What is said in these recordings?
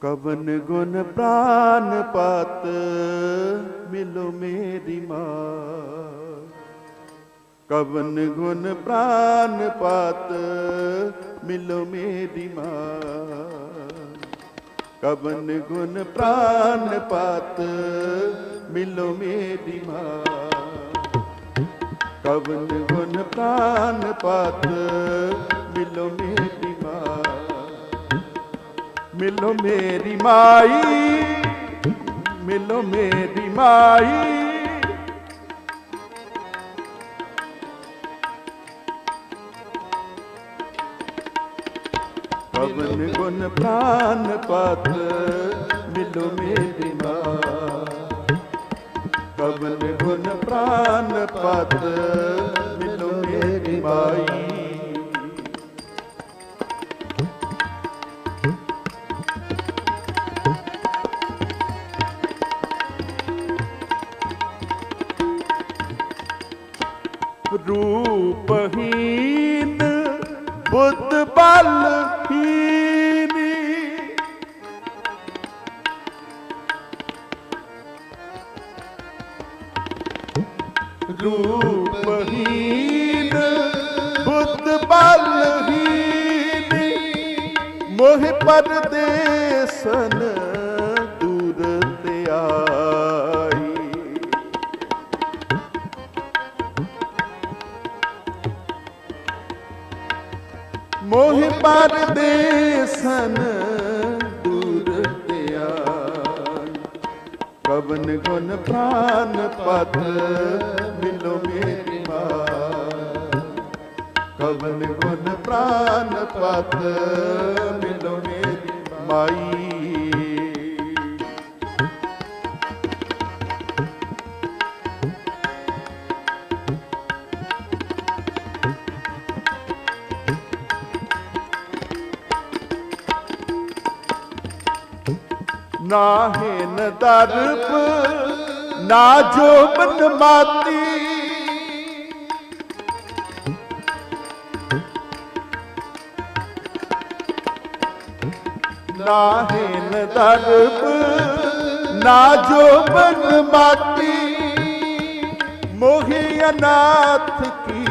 ਕਵਨ ਗੁਣ ਪ੍ਰਾਨ ਪਤ, ਮਿਲੋ ਮੇਰੀ ਮਾਂ। ਕਵਨ ਗੁਣ ਪ੍ਰਾਨ ਪਤ, ਮਿਲੋ ਮੇਰੀ ਮਾਂ। ਕਵਨ ਗੁਣ ਪ੍ਰਾਨ ਪਤ, ਮਿਲੋ ਮੇਰੀ ਮਾਂ। ਕਵਨ ਗੁਣ ਪ੍ਰਾਨ ਪਤ, ਮਿਲੋ ਮੇਰੀ ਮਿਲੋ ਮੇਰੀ ਮਾਈ, ਮਿਲੋ ਮੇਰੀ ਮਾਈ। ਪਵਨ ਗੁਣ ਪ੍ਰਾਨ ਪਤ, ਮਿਲੋ ਮੇਰੀ ਮਾਂ ਪਵਨ ਗੁਣ ਪ੍ਰਾਨ ਪਤ, ਮਿਲੋ ਮੇਰੀ ਮਾਈ। ਰੂਪਹੀਨ ਬੁੱਧ ਬਲਹੀਨੀ। ਰੂਪਹੀਨ ਬੁੱਧ ਬਲਹੀਨੀ ਮੋਹ ਪਰਦੇਸਨ। ਮੋਹ ਪਰਦੇਸਨ ਦੂਰ ਤਿਆ ਕਵਨ ਗੁਣ ਪ੍ਰਾਨ ਪਤ ਮਿਲੋ ਮੇਰੀ ਮਾਂ ਕਵਨ ਗੁਣ ਪ੍ਰਾਨ ਪਤ ਮਿਲੋ ਮੇਰੀ ਮਾਈ ਨਾਹੇ ਨ ਦਰਪ, ਨਾ ਜੋਬਨ ਮਾਤੀ। ਨਾਹੇ ਦਰਪ, ਨਾ ਜੋਬਨ ਮਾਤੀ। ਮੋਹੀ ਅਨਾਥ ਕੀ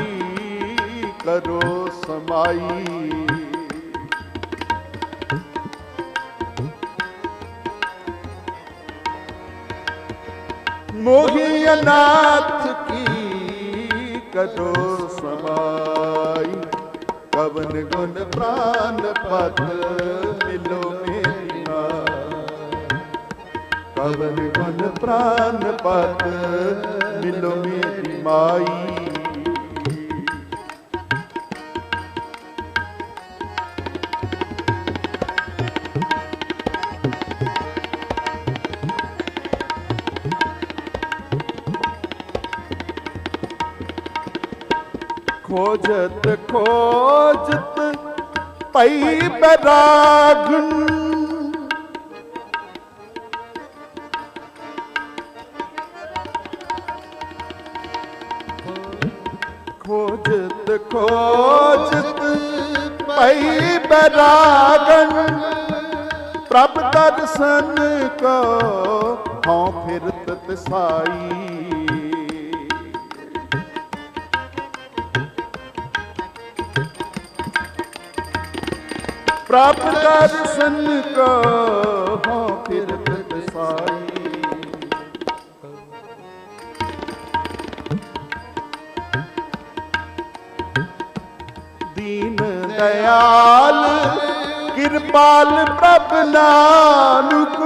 ਕਰੋ ਸਮਾਈ। ਮੋਹੀ ਅਨਾਥ ਕੀ ਕਦੋ ਸਮਾਈ? ਕਵਨ ਗੁਣ ਪ੍ਰਾਨ ਪਤ ਮਿਲੋ ਮੇਰੀ ਮਾਂ ਕਵਨ ਗੁਣ ਪ੍ਰਾਨ ਪਤ ਮਿਲੋ ਮੇਰੀ ਮਾਈ। ਖੋਜਤ ਖੋਜਤ ਪਈ ਬਰਾਗਨ। ਖੋਜਤ ਖੋਜਤ ਪਈ ਬਰਾਗਨ। ਪ੍ਰਭ ਦਰਸ਼ਨ ਕੋ ਹਉ ਫਿਰਤ ਤਸਾਈ। ਪ੍ਰਭ ਦਰਸ਼ਨ ਕੋ ਹੋ ਫਿਰਤ ਦਸਾਈ ਦੀਨ ਦਇਆਲ ਕਿਰਪਾਲ ਪ੍ਰਭ ਨਾਨਕ।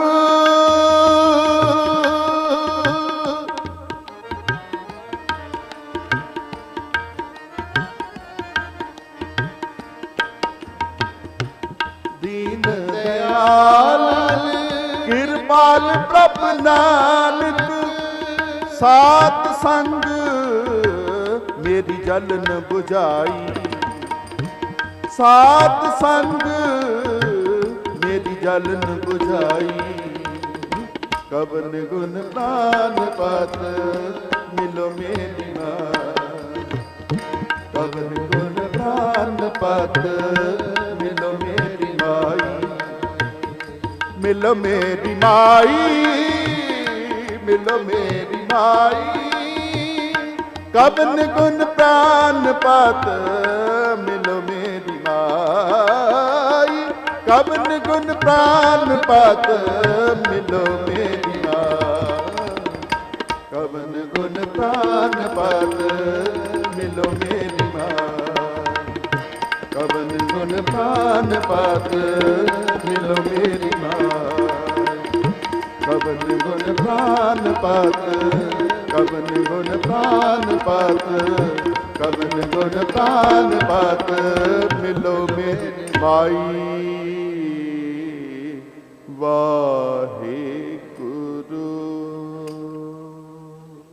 ਕਿਰਪਾਲ ਪ੍ਰਭ ਨਾਨਕ, ਸਾਤ ਸੰਗ ਮੇਰੀ ਜਲਨ ਨ 부ਝਾਈ ਸਾਤ ਸੰਗ ਮੇਰੀ ਜਲਨ ਨ 부ਝਾਈ ਕਵਨ ਗੁਣ ਪ੍ਰਾਨ ਪਤ ਮਿਲੋ ਮੇਰੀ ਮਾਂ ਕਵਨ ਗੁਣ ਪ੍ਰਾਨ ਪਤ ਮਿਲੋ ਮੇਰੀ ਮਾਈ, ਮਿਲੋ ਮੇਰੀ ਮਾਈ। ਕਬਨ ਗੁਣ ਪ੍ਰਾਨ ਪਾਤ, ਮਿਲੋ ਮੇਰੀ ਮਾਈ। ਕਬਨ ਗੁਣ ਪ੍ਰਾਨ ਪਤ, ਮਿਲੋ ਮੇਰੀ ਮਾਈ। ਕਬਨ ਗੁਣ ਪ੍ਰਾਨ ਪਤ, ਮਿਲੋ ਮੇਰੀ ਮਾਈ। ਕਬਨ ਗੁਣ ਪ੍ਰਾਨ ਪਤ, ਮਿਲੋ ਮੇਰੀ ਗੁਣ ਪ੍ਰਾਨ ਪਾਤ ਕਬਨ ਗੁਣ ਪ੍ਰਾਨ ਪਾਤ ਕਬਨ ਗੁਣ ਪ੍ਰਾਨ ਪਾਤ, ਮਿਲੋ ਮੇਰੀ ਮਾਈ ਵਾਹੇ